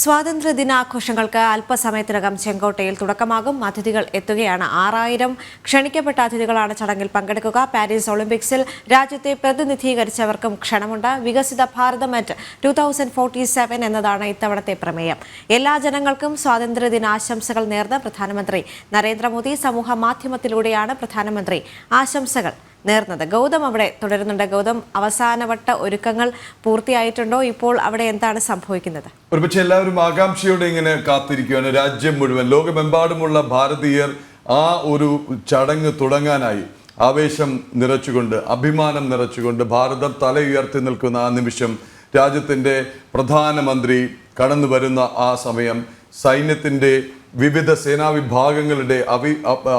സ്വാതന്ത്ര്യ ദിനാഘോഷങ്ങൾക്ക് അല്പസമയത്തിനകം ചെങ്കോട്ടയിൽ തുടക്കമാകും. അതിഥികൾ എത്തുകയാണ്. ആറായിരം ക്ഷണിക്കപ്പെട്ട അതിഥികളാണ് ചടങ്ങിൽ പങ്കെടുക്കുക. പാരീസ് ഒളിമ്പിക്സിൽ രാജ്യത്തെ പ്രതിനിധീകരിച്ചവർക്കും ക്ഷണമുണ്ട്. വികസിത ഭാരതം at two thousand forty seven എന്നതാണ് ഇത്തവണത്തെ പ്രമേയം. എല്ലാ ജനങ്ങൾക്കും സ്വാതന്ത്ര്യ ദിനാശംസകൾ നേർന്ന് പ്രധാനമന്ത്രി നരേന്ദ്രമോദി സമൂഹ മാധ്യമത്തിലൂടെയാണ് പ്രധാനമന്ത്രി ആശംസകൾ. നേർന്നത്. ഗൗതം അവിടെ തുടരുന്നുണ്ട്. ഗൗതം അവസാനവട്ട ഒരുക്കങ്ങൾ പൂർത്തിയായിട്ടുണ്ടോ? ഇപ്പോൾ അവിടെ എന്താണ് സംഭവിക്കുന്നത്? ഒരുപക്ഷെ എല്ലാവരും ആകാംക്ഷയോടെ ഇങ്ങനെ കാത്തിരിക്കുകയാണ് രാജ്യം മുഴുവൻ ലോകമെമ്പാടുമുള്ള ഭാരതീയർ ആ ഒരു ചടങ്ങ് തുടങ്ങാനായി ആവേശം നിറച്ചുകൊണ്ട് അഭിമാനം നിറച്ചുകൊണ്ട് ഭാരതം തല ഉയർത്തി നിൽക്കുന്ന ആ നിമിഷം രാജ്യത്തിന്റെ പ്രധാനമന്ത്രി കടന്നു വരുന്ന ആ സമയം സൈന്യത്തിന്റെ വിവിധ സേനാവിഭാഗങ്ങളുടെ അഭി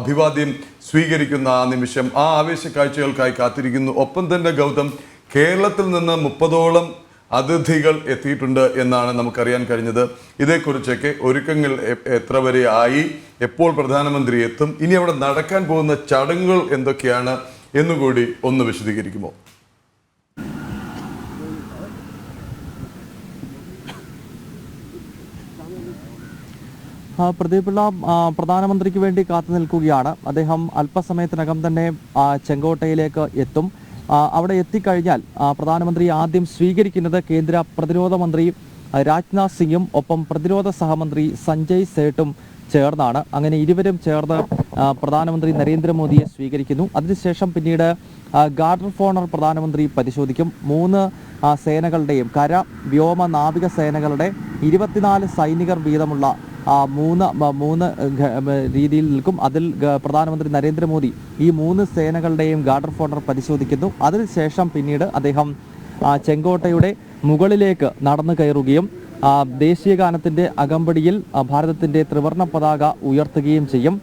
അഭിവാദ്യം സ്വീകരിക്കുന്ന ആ നിമിഷം ആ ആവേശ കാഴ്ചകൾക്കായി കാത്തിരിക്കുന്നു. ഒപ്പം തന്നെ ഗൗതം കേരളത്തിൽ നിന്ന് മുപ്പതോളം അതിഥികൾ എത്തിയിട്ടുണ്ട് എന്നാണ് നമുക്കറിയാൻ കഴിഞ്ഞത്. ഇതേക്കുറിച്ചൊക്കെ ഒരുക്കങ്ങൾ എത്ര വരെ ആയി എപ്പോൾ പ്രധാനമന്ത്രി എത്തും ഇനി അവിടെ നടക്കാൻ പോകുന്ന ചടങ്ങുകൾ എന്തൊക്കെയാണ് എന്നുകൂടി ഒന്ന് വിശദീകരിക്കുമോ? ആ, പ്രദീപ് പിള്ള പ്രധാനമന്ത്രിക്ക് വേണ്ടി കാത്തു നിൽക്കുകയാണ്. അദ്ദേഹം അല്പസമയത്തിനകം തന്നെ ചെങ്കോട്ടയിലേക്ക് എത്തും. അവിടെ എത്തിക്കഴിഞ്ഞാൽ പ്രധാനമന്ത്രി ആദ്യം സ്വീകരിക്കുന്നത് കേന്ദ്ര പ്രതിരോധ മന്ത്രി രാജ്നാഥ് സിംഗും ഒപ്പം പ്രതിരോധ സഹമന്ത്രി സഞ്ജയ് സേട്ടും ചേർന്നാണ്. അങ്ങനെ ഇരുവരും ചേർന്ന് പ്രധാനമന്ത്രി നരേന്ദ്രമോദിയെ സ്വീകരിക്കുന്നു. അതിനുശേഷം പിന്നീട് ഗാർഡൻ ഫോണർ പ്രധാനമന്ത്രി പരിശോധിക്കും. മൂന്ന് സേനകളുടെയും കര വ്യോമ നാവിക സേനകളുടെ ഇരുപത്തിനാല് സൈനികർ വീതമുള്ള മൂന്ന് മൂന്ന് രീതിയിൽ നിൽക്കും. അതിൽ പ്രധാനമന്ത്രി നരേന്ദ്രമോദി ഈ മൂന്ന് സേനകളുടെയും ഗാർഡർ ഓഫ് ഓണർ പരിശോധിക്കുന്നു. അതിനുശേഷം പിന്നീട് അദ്ദേഹം ചെങ്കോട്ടയുടെ മുകളിലേക്ക് നടന്നു കയറുകയും ദേശീയ ഗാനത്തിന്റെ അകമ്പടിയിൽ ഭാരതത്തിന്റെ ത്രിവർണ പതാക ഉയർത്തുകയും ചെയ്യും.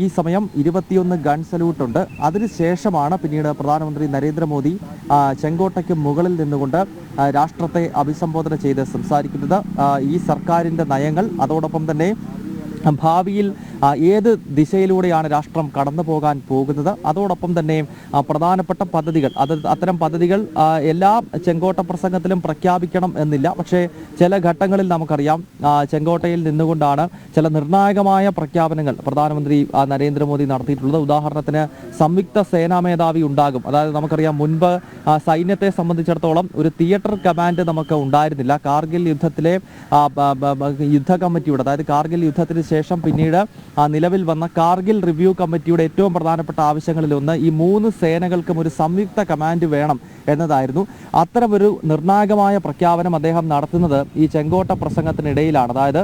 ഈ സമയം ഇരുപത്തിയൊന്ന് ഗൺ സല്യൂട്ട് ഉണ്ട്. അതിനുശേഷമാണ് പിന്നീട് പ്രധാനമന്ത്രി നരേന്ദ്രമോദി ചെങ്കോട്ടയ്ക്ക് മുകളിൽ നിന്നുകൊണ്ട് രാഷ്ട്രത്തെ അഭിസംബോധന ചെയ്ത് സംസാരിക്കുന്നത്. ഈ സർക്കാരിന്റെ നയങ്ങൾ അതോടൊപ്പം തന്നെ ഭാവിയിൽ ഏത് ദിശയിലൂടെയാണ് രാഷ്ട്രം കടന്നു പോകാൻ പോകുന്നത്? അതോടൊപ്പം തന്നെ പ്രധാനപ്പെട്ട പദ്ധതികൾ അത് അത്തരം പദ്ധതികൾ എല്ലാ ചെങ്കോട്ട പ്രസംഗത്തിലും പ്രഖ്യാപിക്കണം എന്നില്ല. പക്ഷേ ചില ഘട്ടങ്ങളിൽ നമുക്കറിയാം ചെങ്കോട്ടയിൽ നിന്നുകൊണ്ടാണ് ചില നിർണായകമായ പ്രഖ്യാപനങ്ങൾ പ്രധാനമന്ത്രി നരേന്ദ്രമോദി നടത്തിയിട്ടുള്ളത്. ഉദാഹരണത്തിന് സംയുക്ത സേനാ മേധാവി ഉണ്ടാകും. അതായത് നമുക്കറിയാം മുൻപ് സൈന്യത്തെ സംബന്ധിച്ചിടത്തോളം ഒരു തിയേറ്റർ കമാൻഡ് നമുക്ക് ഉണ്ടായിരുന്നില്ല. കാർഗിൽ യുദ്ധത്തിലെ യുദ്ധ കമ്മിറ്റിയുടെ അതായത് കാർഗിൽ യുദ്ധത്തിന് ശേഷം പിന്നീട് നിലവിൽ വന്ന കാർഗിൽ റിവ്യൂ കമ്മിറ്റിയുടെ ഏറ്റവും പ്രധാനപ്പെട്ട ആവശ്യങ്ങളിലൊന്ന് ഈ മൂന്ന് സേനകൾക്കും ഒരു സംയുക്ത കമാൻഡ് വേണം എന്നതായിരുന്നു. അത്തരമൊരു നിർണായകമായ പ്രഖ്യാപനം അദ്ദേഹം നടത്തുന്നത് ഈ ചെങ്കോട്ട പ്രസംഗത്തിനിടയിലാണ്. അതായത്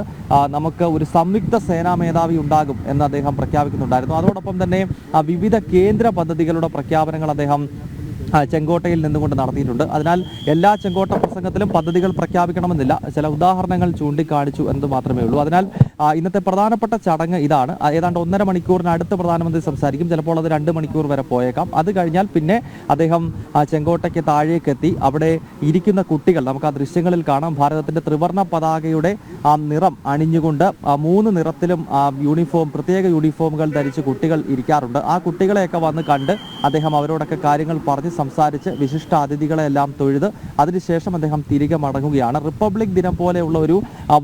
നമുക്ക് ഒരു സംയുക്ത സേനാ മേധാവി ഉണ്ടാകും എന്ന് അദ്ദേഹം പ്രഖ്യാപിക്കുന്നുണ്ടായിരുന്നു. അതോടൊപ്പം തന്നെ വിവിധ കേന്ദ്ര പദ്ധതികളുടെ പ്രഖ്യാപനങ്ങൾ അദ്ദേഹം ചെങ്കോട്ടയിൽ നിന്നുകൊണ്ട് നടത്തിയിട്ടുണ്ട്. അതിനാൽ എല്ലാ ചെങ്കോട്ട പ്രസംഗത്തിലും പദ്ധതികൾ പ്രഖ്യാപിക്കണമെന്നില്ല. ചില ഉദാഹരണങ്ങൾ ചൂണ്ടിക്കാണിച്ചു എന്ന് മാത്രമേ ഉള്ളൂ. അതിനാൽ ഇന്നത്തെ പ്രധാനപ്പെട്ട ചടങ്ങ് ഇതാണ്. ഏതാണ്ട് ഒന്നര മണിക്കൂറിനടുത്ത് പ്രധാനമന്ത്രി സംസാരിക്കും. ചിലപ്പോൾ അത് രണ്ട് മണിക്കൂർ വരെ പോയേക്കാം. അത് കഴിഞ്ഞാൽ പിന്നെ അദ്ദേഹം ചെങ്കോട്ടയ്ക്ക് താഴേക്ക് എത്തി അവിടെ ഇരിക്കുന്ന കുട്ടികൾ നമുക്ക് ആ ദൃശ്യങ്ങളിൽ കാണാം ഭാരതത്തിന്റെ ത്രിവർണ പതാകയുടെ ആ നിറം അണിഞ്ഞുകൊണ്ട് മൂന്ന് നിറത്തിലും യൂണിഫോം പ്രത്യേക യൂണിഫോമുകൾ ധരിച്ച് കുട്ടികൾ ഇരിക്കാറുണ്ട്. ആ കുട്ടികളെയൊക്കെ വന്ന് കണ്ട് അദ്ദേഹം അവരോടൊക്കെ കാര്യങ്ങൾ പറഞ്ഞ് സംസാരിച്ച് വിശിഷ്ട അതിഥികളെ എല്ലാം തൊഴുത് അതിനുശേഷം അദ്ദേഹം തിരികെ മടങ്ങുകയാണ്. റിപ്പബ്ലിക് ദിനം പോലെയുള്ള ഒരു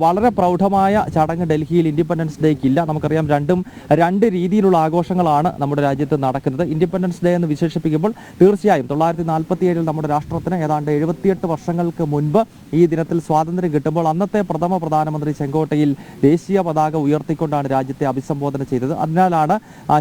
വളരെ പ്രൗഢമായ ചടങ്ങ് ഡൽഹിയിൽ ഇൻഡിപെൻഡൻസ് ഡേക്ക് ഇല്ല നമുക്കറിയാം രണ്ടും രണ്ട് രീതിയിലുള്ള ആഘോഷങ്ങളാണ് നമ്മുടെ രാജ്യത്ത് നടക്കുന്നത്. ഇൻഡിപെൻഡൻസ് ഡേ എന്ന് വിശേഷിപ്പിക്കുമ്പോൾ തീർച്ചയായും തൊള്ളായിരത്തി നാൽപ്പത്തി ഏഴിൽ നമ്മുടെ രാഷ്ട്രത്തിന് ഏതാണ്ട് എഴുപത്തിയെട്ട് വർഷങ്ങൾക്ക് മുൻപ് ഈ ദിനത്തിൽ സ്വാതന്ത്ര്യം കിട്ടുമ്പോൾ അന്നത്തെ പ്രഥമ പ്രധാനമന്ത്രി ചെങ്കോട്ടയിൽ ദേശീയ പതാക ഉയർത്തിക്കൊണ്ടാണ് രാജ്യത്തെ അഭിസംബോധന ചെയ്തത്. അതിനാലാണ്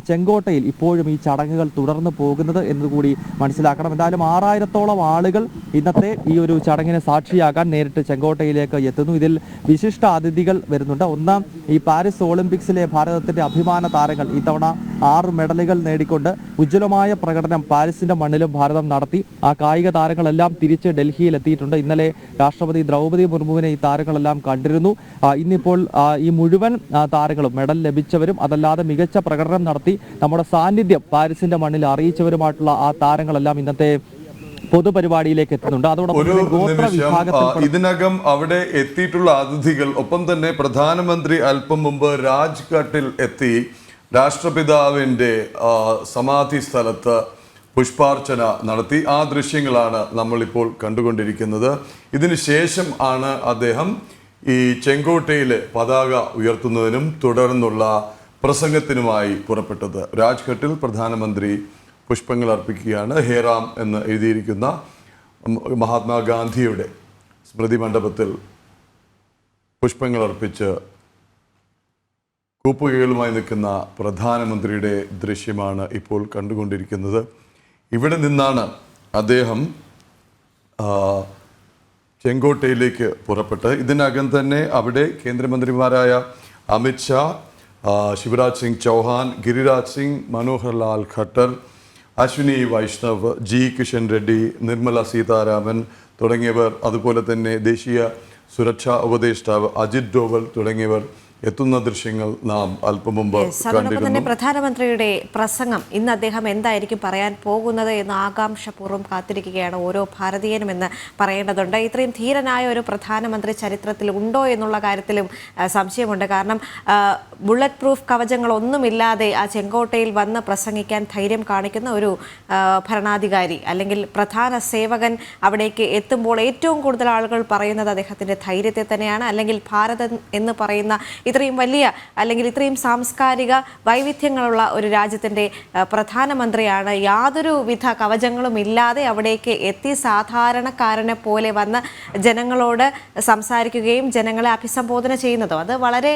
ചെങ്കോട്ടയിൽ ഇപ്പോഴും ഈ ചടങ്ങുകൾ തുടർന്ന് പോകുന്നത് എന്നുകൂടി മനസ്സിലാക്കണം. എന്തായാലും ആറായിരത്തോളം ആളുകൾ ഇന്നത്തെ ഈ ഒരു ചടങ്ങിന് സാക്ഷിയാകാൻ നേരിട്ട് ചെങ്കോട്ടയിലേക്ക് എത്തുന്നു. ഇതിൽ വിശിഷ്ട അതിഥികൾ വരുന്നുണ്ട്. ഒന്നാം ഈ പാരീസ് ഒളിമ്പിക്സിലെ ഭാരതത്തിന്റെ അഭിമാന താരങ്ങൾ ഇത്തവണ ആറ് മെഡലുകൾ നേടിക്കൊണ്ട് ഉജ്ജ്വലമായ പ്രകടനം പാരീസിന്റെ മണ്ണിലും ഭാരതം നടത്തി. ആ കായിക താരങ്ങളെല്ലാം തിരിച്ച് ഡൽഹിയിൽ എത്തിയിട്ടുണ്ട്. ഇന്നലെ രാഷ്ട്രപതി ദ്രൗപദി മുർമുവിനെ ഈ താരങ്ങളെല്ലാം കണ്ടിരുന്നു. ഇന്നിപ്പോൾ ഈ മുഴുവൻ താരങ്ങളും മെഡൽ ലഭിച്ചവരും അതല്ലാതെ മികച്ച പ്രകടനം നടത്തി നമ്മുടെ സാന്നിധ്യം പാരീസിന്റെ മണ്ണിൽ അറിയിച്ചവരുമായിട്ടുള്ള ആ താരങ്ങളെല്ലാം ഇന്നത്തെ പൊതുപരിപാടിയിലേക്ക് എത്തുന്നുണ്ട്. അതോടൊപ്പം ഗോത്ര വിഭാഗത്തിൽ ഇതിനകം അവിടെ എത്തിയിട്ടുള്ള അതിഥികൾ ഒപ്പം തന്നെ പ്രധാനമന്ത്രി അല്പം മുമ്പ് രാജ്ഘട്ടിൽ എത്തി രാഷ്ട്രപിതാവിന്റെ സമാധി സ്ഥലത്ത് പുഷ്പാർച്ചന നടത്തി. ആ ദൃശ്യങ്ങളാണ് നമ്മളിപ്പോൾ കണ്ടുകൊണ്ടിരിക്കുന്നത്. ഇതിന് ശേഷം ആണ് അദ്ദേഹം ഈ ചെങ്കോട്ടയിലെ പതാക ഉയർത്തുന്നതിനും തുടർന്നുള്ള പ്രസംഗത്തിനുമായി പുറപ്പെട്ടത്. രാജ്ഘട്ടിൽ പ്രധാനമന്ത്രി പുഷ്പങ്ങൾ അർപ്പിക്കുകയാണ്. ഹേറാം എന്ന് എഴുതിയിരിക്കുന്ന മഹാത്മാഗാന്ധിയുടെ സ്മൃതി മണ്ഡപത്തിൽ പുഷ്പങ്ങൾ അർപ്പിച്ച് കൂപ്പുകൈകളുമായി നിൽക്കുന്ന പ്രധാനമന്ത്രിയുടെ ദൃശ്യമാണ് ഇപ്പോൾ കണ്ടുകൊണ്ടിരിക്കുന്നത്. ഇവിടെ നിന്നാണ് അദ്ദേഹം ചെങ്കോട്ടയിലേക്ക് പുറപ്പെട്ട് ഇതിനകം തന്നെ അവിടെ കേന്ദ്രമന്ത്രിമാരായ അമിത്ഷാ ശിവരാജ് സിംഗ് ചൗഹാൻ ഗിരിരാജ് സിംഗ് മനോഹർ ലാൽ ഖട്ടർ അശ്വിനി വൈഷ്ണവ് ജി. കിഷൻ റെഡ്ഡി നിർമ്മല സീതാരാമൻ തുടങ്ങിയവർ അതുപോലെ തന്നെ ദേശീയ സുരക്ഷാ ഉപദേഷ്ടാവ് അജിത് ഡോവൽ തുടങ്ങിയവർ എത്തുന്ന ദൃശ്യങ്ങൾ നാം അല്പം മുമ്പ് തന്നെ പ്രധാനമന്ത്രിയുടെ പ്രസംഗം ഇന്ന് അദ്ദേഹം എന്തായിരിക്കും പറയാൻ പോകുന്നത് എന്ന് ആകാംക്ഷപൂർവം കാത്തിരിക്കുകയാണ് ഓരോ ഭാരതീയനും എന്ന് പറയേണ്ടതുണ്ട്. ഇത്രയും ധീരനായ ഒരു പ്രധാനമന്ത്രി ചരിത്രത്തിൽ ഉണ്ടോ എന്നുള്ള കാര്യത്തിലും സംശയമുണ്ട്. കാരണം ബുള്ളറ്റ് പ്രൂഫ് കവചങ്ങളൊന്നുമില്ലാതെ ആ ചെങ്കോട്ടയിൽ വന്ന് പ്രസംഗിക്കാൻ ധൈര്യം കാണിക്കുന്ന ഒരു ഭരണാധികാരി അല്ലെങ്കിൽ പ്രധാന സേവകൻ അവിടേക്ക് എത്തുമ്പോൾ ഏറ്റവും കൂടുതൽ ആളുകൾ പറയുന്നത് അദ്ദേഹത്തിന്റെ ധൈര്യത്തെ തന്നെയാണ്. അല്ലെങ്കിൽ ഭാരതം എന്ന് പറയുന്ന ഇത്രയും വലിയ അല്ലെങ്കിൽ ഇത്രയും സാംസ്കാരിക വൈവിധ്യങ്ങളുള്ള ഒരു രാജ്യത്തിന്റെ പ്രധാനമന്ത്രിയാണ്. യാതൊരു വിധ കവചങ്ങളും ഇല്ലാതെ അവിടേക്ക് എത്തി സാധാരണക്കാരനെ പോലെ വന്ന് ജനങ്ങളോട് സംസാരിക്കുകയും ജനങ്ങളെ അഭിസംബോധന ചെയ്യുന്നതും. അത് വളരെ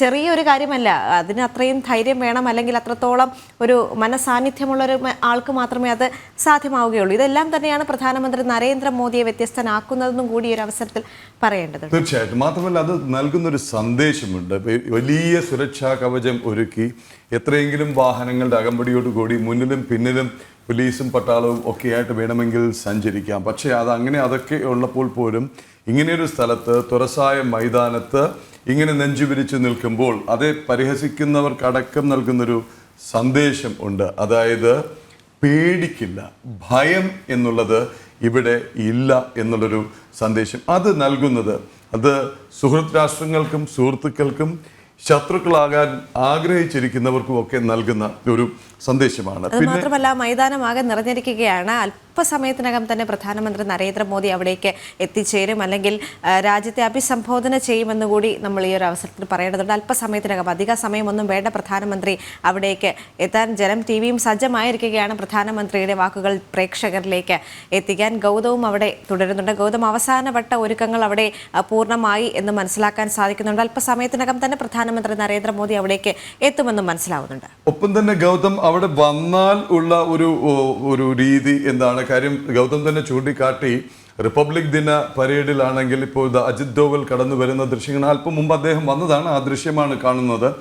ചെറിയൊരു കാര്യമല്ല. അതിന് അത്രയും ധൈര്യം വേണം അല്ലെങ്കിൽ അത്രത്തോളം ഒരു മനസാന്നിധ്യമുള്ള ഒരു ആൾക്ക് മാത്രമേ അത് സാധ്യമാവുകയുള്ളൂ. ഇതെല്ലാം തന്നെയാണ് പ്രധാനമന്ത്രി നരേന്ദ്രമോദിയെ വ്യത്യസ്തനാക്കുന്നതെന്നും കൂടി ഒരു അവസരത്തിൽ പറയേണ്ടത് തീർച്ചയായിട്ടും. മാത്രമല്ല അത് നൽകുന്ന ഒരു സന്ദേശമുണ്ട്. വ- വലിയ സുരക്ഷാ കവചം ഒരുക്കി എത്രയെങ്കിലും വാഹനങ്ങളുടെ അകമ്പടിയോട് കൂടി മുന്നിലും പിന്നിലും പോലീസും പട്ടാളവും ഒക്കെയായിട്ട് വേണമെങ്കിൽ സഞ്ചരിക്കാം. പക്ഷേ അത് അങ്ങനെ അതൊക്കെ ഉള്ളപ്പോൾ പോലും ഇങ്ങനെയൊരു സ്ഥലത്ത് തുറസായ മൈതാനത്ത് ഇങ്ങനെ നെഞ്ചുവിരിച്ച് നിൽക്കുമ്പോൾ അതേ പരിഹസിക്കുന്നവർക്കടക്കം നൽകുന്നൊരു സന്ദേശം ഉണ്ട്. അതായത് പേടിക്കില്ല ഭയം എന്നുള്ളത് ഇവിടെ ഇല്ല എന്നുള്ളൊരു സന്ദേശം. അത് നൽകുന്നത് അത് സുഹൃത്ത് രാഷ്ട്രങ്ങൾക്കും സുഹൃത്തുക്കൾക്കും ശത്രുക്കളാകാൻ ആഗ്രഹിച്ചിരിക്കുന്നവർക്കും ഒക്കെ നൽകുന്ന ഒരു സന്ദേശമാണ്. മാത്രമല്ല മൈതാനമാകെ നിറഞ്ഞിരിക്കുകയാണ്. അല്പസമയത്തിനകം തന്നെ പ്രധാനമന്ത്രി നരേന്ദ്രമോദി അവിടേക്ക് എത്തിച്ചേരും. അല്ലെങ്കിൽ രാജ്യത്തെ അഭിസംബോധന ചെയ്യുമെന്ന് കൂടി നമ്മൾ ഈ ഒരു അവസരത്തിൽ പറയേണ്ടതുണ്ട്. അല്പസമയത്തിനകം അധിക സമയമൊന്നും വേണ്ട പ്രധാനമന്ത്രി അവിടേക്ക് എത്താൻ. ജനം ടി വിയും സജ്ജമായിരിക്കുകയാണ് പ്രധാനമന്ത്രിയുടെ വാക്കുകൾ പ്രേക്ഷകരിലേക്ക് എത്തിക്കാൻ. ഗൗതവും അവിടെ തുടരുന്നുണ്ട്. ഗൗതം അവസാനവട്ട ഒരുക്കങ്ങൾ അവിടെ പൂർണമായി എന്ന് മനസ്സിലാക്കാൻ സാധിക്കുന്നുണ്ട്. അല്പസമയത്തിനകം തന്നെ പ്രധാനമന്ത്രി നരേന്ദ്രമോദി അവിടേക്ക് എത്തുമെന്നും മനസ്സിലാവുന്നുണ്ട്. ഒപ്പം തന്നെ ഗൗതം അവിടെ വന്നാൽ ഉള്ള ഒരു ഒരു രീതി എന്താണ്? കാര്യം ഗൗതം തന്നെ ചൂണ്ടിക്കാട്ടി. റിപ്പബ്ലിക് ദിന പരേഡിലാണെങ്കിൽ ഇപ്പോൾ ഇത് അജിത് ഡോവൽ കടന്നു വരുന്ന ദൃശ്യങ്ങൾ അല്പം മുമ്പ് അദ്ദേഹം വന്നതാണ്. ആ ദൃശ്യമാണ് കാണുന്നത്.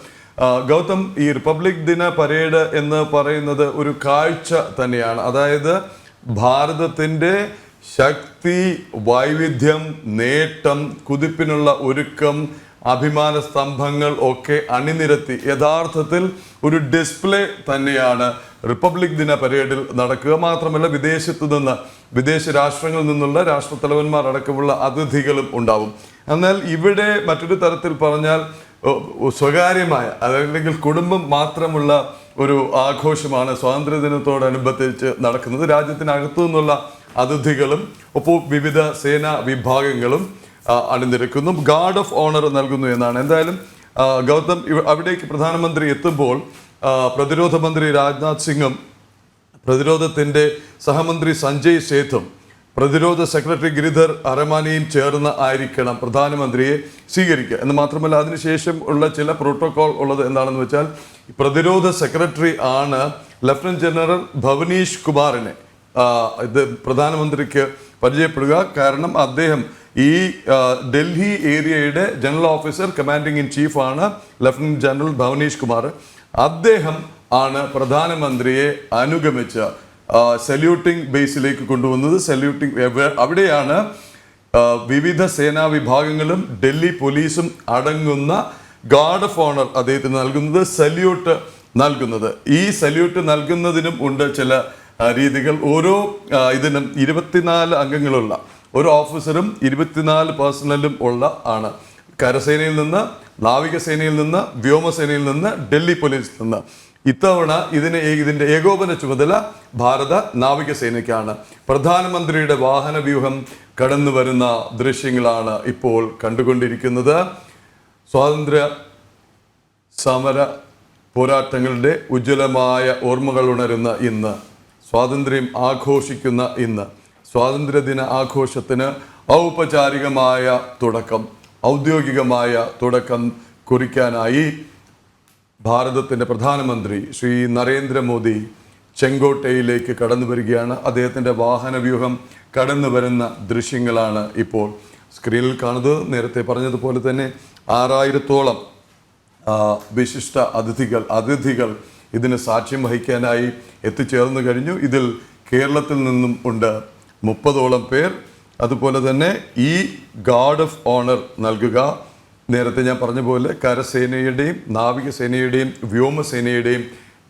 ഗൗതം ഈ റിപ്പബ്ലിക് ദിന പരേഡ് എന്ന് പറയുന്നത് ഒരു കാഴ്ച തന്നെയാണ്. അതായത് ഭാരതത്തിന്റെ ശക്തി വൈവിധ്യം നേട്ടം കുതിപ്പിനുള്ള ഒരുക്കം അഭിമാന സ്തംഭങ്ങൾ ഒക്കെ അണിനിരത്തി യഥാർത്ഥത്തിൽ ഒരു ഡിസ്പ്ലേ തന്നെയാണ്. റിപ്പബ്ലിക് ദിന പരേഡിൽ നടക്കുക മാത്രമല്ല വിദേശത്തു നിന്ന് വിദേശ രാഷ്ട്രങ്ങളിൽ നിന്നുള്ള രാഷ്ട്രത്തലവന്മാർ അടക്കമുള്ള അതിഥികളും ഉണ്ടാവും. എന്നാൽ ഇവിടെ മറ്റൊരു തരത്തിൽ പറഞ്ഞാൽ സ്വകാര്യമായ അതല്ലെങ്കിൽ കുടുംബം മാത്രമുള്ള ഒരു ആഘോഷമാണ് സ്വാതന്ത്ര്യദിനത്തോടനുബന്ധിച്ച് നടക്കുന്നത്. രാജ്യത്തിനകത്തു നിന്നുള്ള അതിഥികളും ഒപ്പം വിവിധ സേനാ വിഭാഗങ്ങളും അണിനിരക്കുന്നു. ഗാർഡ് ഓഫ് ഓണർ നൽകുന്നു എന്നാണ്. എന്തായാലും ഗൗതം അവിടേക്ക് പ്രധാനമന്ത്രി എത്തുമ്പോൾ പ്രതിരോധ മന്ത്രി രാജ്നാഥ് സിംഗും പ്രതിരോധത്തിന്റെ സഹമന്ത്രി സഞ്ജയ് സേത്തും പ്രതിരോധ സെക്രട്ടറി ഗിരിധർ അരമാനിയും ചേർന്ന് ആയിരിക്കണം പ്രധാനമന്ത്രിയെ സ്വീകരിക്കുക. എന്ന് മാത്രമല്ല അതിനുശേഷം ഉള്ള ചില പ്രോട്ടോകോൾ ഉള്ളത് എന്താണെന്ന് വെച്ചാൽ പ്രതിരോധ സെക്രട്ടറി ആണ് ലഫ്റ്റനന്റ് ജനറൽ ഭവനീഷ് കുമാറിനെ ഇത് പ്രധാനമന്ത്രിക്ക് പരിചയപ്പെടുക. കാരണം അദ്ദേഹം ഈ ഡൽഹി ഏരിയയുടെ ജനറൽ ഓഫീസർ കമാൻഡിംഗ് ഇൻ ചീഫാണ് ലഫ്റ്റനന്റ് ജനറൽ ഭവനീഷ് കുമാർ. അദ്ദേഹം ആണ് പ്രധാനമന്ത്രിയെ അനുഗമിച്ച സല്യൂട്ടിംഗ് ബേസിലേക്ക് കൊണ്ടുവന്നത്. സല്യൂട്ടിംഗ് അവിടെയാണ് വിവിധ സേനാ വിഭാഗങ്ങളും ഡൽഹി പോലീസും അടങ്ങുന്ന ഗാർഡ് ഓഫ് ഓണർ അദ്ദേഹത്തിന് നൽകുന്നത് സല്യൂട്ട് നൽകുന്നത്. ഈ സല്യൂട്ട് നൽകുന്നതിനും ഉണ്ട് ചില രീതികൾ ഓരോ ഇതിനും ഇരുപത്തിനാല് അംഗങ്ങളുള്ള ഒരു ഓഫീസറും ഇരുപത്തിനാല് പേഴ്സണലും ഉള്ള ആണ്. കരസേനയിൽ നിന്ന് നാവികസേനയിൽ നിന്ന് വ്യോമസേനയിൽ നിന്ന് ഡൽഹി പോലീസിൽ നിന്ന്. ഇത്തവണ ഇതിന് ഇതിന്റെ ഏകോപന ചുമതല ഭാരത നാവികസേനയ്ക്കാണ്. പ്രധാനമന്ത്രിയുടെ വാഹന വ്യൂഹം കടന്നു വരുന്ന ദൃശ്യങ്ങളാണ് ഇപ്പോൾ കണ്ടുകൊണ്ടിരിക്കുന്നത്. സ്വാതന്ത്ര്യ സമര പോരാട്ടങ്ങളുടെ ഉജ്ജ്വലമായ ഓർമ്മകൾ ഉണരുന്ന ഇന്ന് സ്വാതന്ത്ര്യം ആഘോഷിക്കുന്ന ഇന്ന്. സ്വാതന്ത്ര്യദിന ആഘോഷത്തിന് ഔപചാരികമായ തുടക്കം ഔദ്യോഗികമായ തുടക്കം കുറിക്കാനായി ഭാരതത്തിന്റെ പ്രധാനമന്ത്രി ശ്രീ നരേന്ദ്രമോദി ചെങ്കോട്ടയിലേക്ക് കടന്നു വരികയാണ്. അദ്ദേഹത്തിന്റെ വാഹനവ്യൂഹം കടന്നു വരുന്ന ദൃശ്യങ്ങളാണ് ഇപ്പോൾ സ്ക്രീനിൽ കാണുന്നത്. നേരത്തെ പറഞ്ഞതുപോലെ തന്നെ ആറായിരത്തോളം വിശിഷ്ട അതിഥികൾ അതിഥികൾ ഇതിന് സാക്ഷ്യം വഹിക്കാനായി എത്തിച്ചേർന്നു കഴിഞ്ഞു. ഇതിൽ കേരളത്തിൽ നിന്നും ഉണ്ട് മുപ്പതോളം പേർ. അതുപോലെ തന്നെ ഈ ഗാർഡ് ഓഫ് ഓണർ നൽകുക. നേരത്തെ ഞാൻ പറഞ്ഞ പോലെ കരസേനയുടെയും നാവികസേനയുടെയും വ്യോമസേനയുടെയും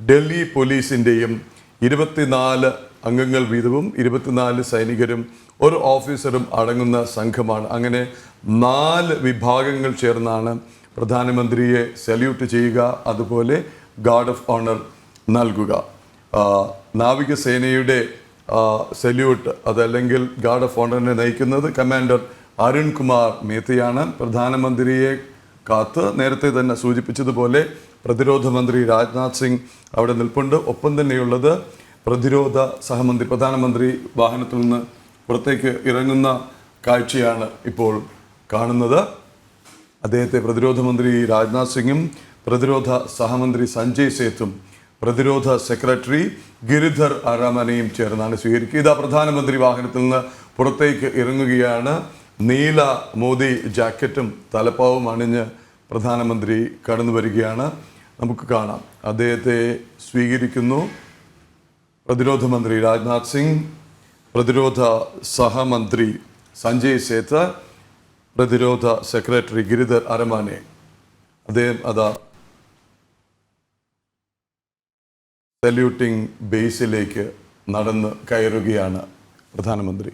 ഡൽഹി പോലീസിന്റെയും ഇരുപത്തിനാല് അംഗങ്ങൾ വീതവും ഇരുപത്തിനാല് സൈനികരും ഒരു ഓഫീസറും അടങ്ങുന്ന സംഘമാണ്. അങ്ങനെ നാല് വിഭാഗങ്ങൾ ചേർന്നാണ് പ്രധാനമന്ത്രിയെ സല്യൂട്ട് ചെയ്യുക. അതുപോലെ ഗാർഡ് ഓഫ് ഓണർ നൽകുക. നാവികസേനയുടെ സല്യൂട്ട് അതല്ലെങ്കിൽ ഗാർഡ് ഓഫ് ഓണറിനെ നയിക്കുന്നത് കമാൻഡർ അരുൺകുമാർ മേത്തയാണ്. പ്രധാനമന്ത്രിയെ കാത്ത് നേരത്തെ തന്നെ സൂചിപ്പിച്ചതുപോലെ പ്രതിരോധ മന്ത്രി രാജ്നാഥ് സിംഗ് അവിടെ നിൽപ്പുണ്ട്. ഒപ്പം തന്നെയുള്ളത് പ്രതിരോധ സഹമന്ത്രി പ്രധാനമന്ത്രി വാഹനത്തിൽ നിന്ന് പുറത്തേക്ക് ഇറങ്ങുന്ന കാഴ്ചയാണ് ഇപ്പോൾ കാണുന്നത്. അദ്ദേഹത്തെ പ്രതിരോധ മന്ത്രി രാജ്നാഥ് സിംഗും പ്രതിരോധ സഹമന്ത്രി സഞ്ജയ് സേത്തും പ്രതിരോധ സെക്രട്ടറി ഗിരിധർ അരാമനയും ചേർന്നാണ് സ്വീകരിക്കുക. ഇതാ പ്രധാനമന്ത്രി വാഹനത്തിൽ നിന്ന് പുറത്തേക്ക് ഇറങ്ങുകയാണ്. നീല മോദി ജാക്കറ്റും തലപ്പാവും അണിഞ്ഞ് പ്രധാനമന്ത്രി കടന്നു വരികയാണ്. നമുക്ക് കാണാം. അദ്ദേഹത്തെ സ്വീകരിക്കുന്നു പ്രതിരോധ മന്ത്രി രാജ്നാഥ് സിംഗ് പ്രതിരോധ സഹമന്ത്രി സഞ്ജയ് സേത്ത് പ്രതിരോധ സെക്രട്ടറി ഗിരിധർ അരമാനെ. അദ്ദേഹം അതാ സല്യൂട്ടിംഗ് ബേസിലേക്ക് നടന്ന് കയറുകയാണ് പ്രധാനമന്ത്രി.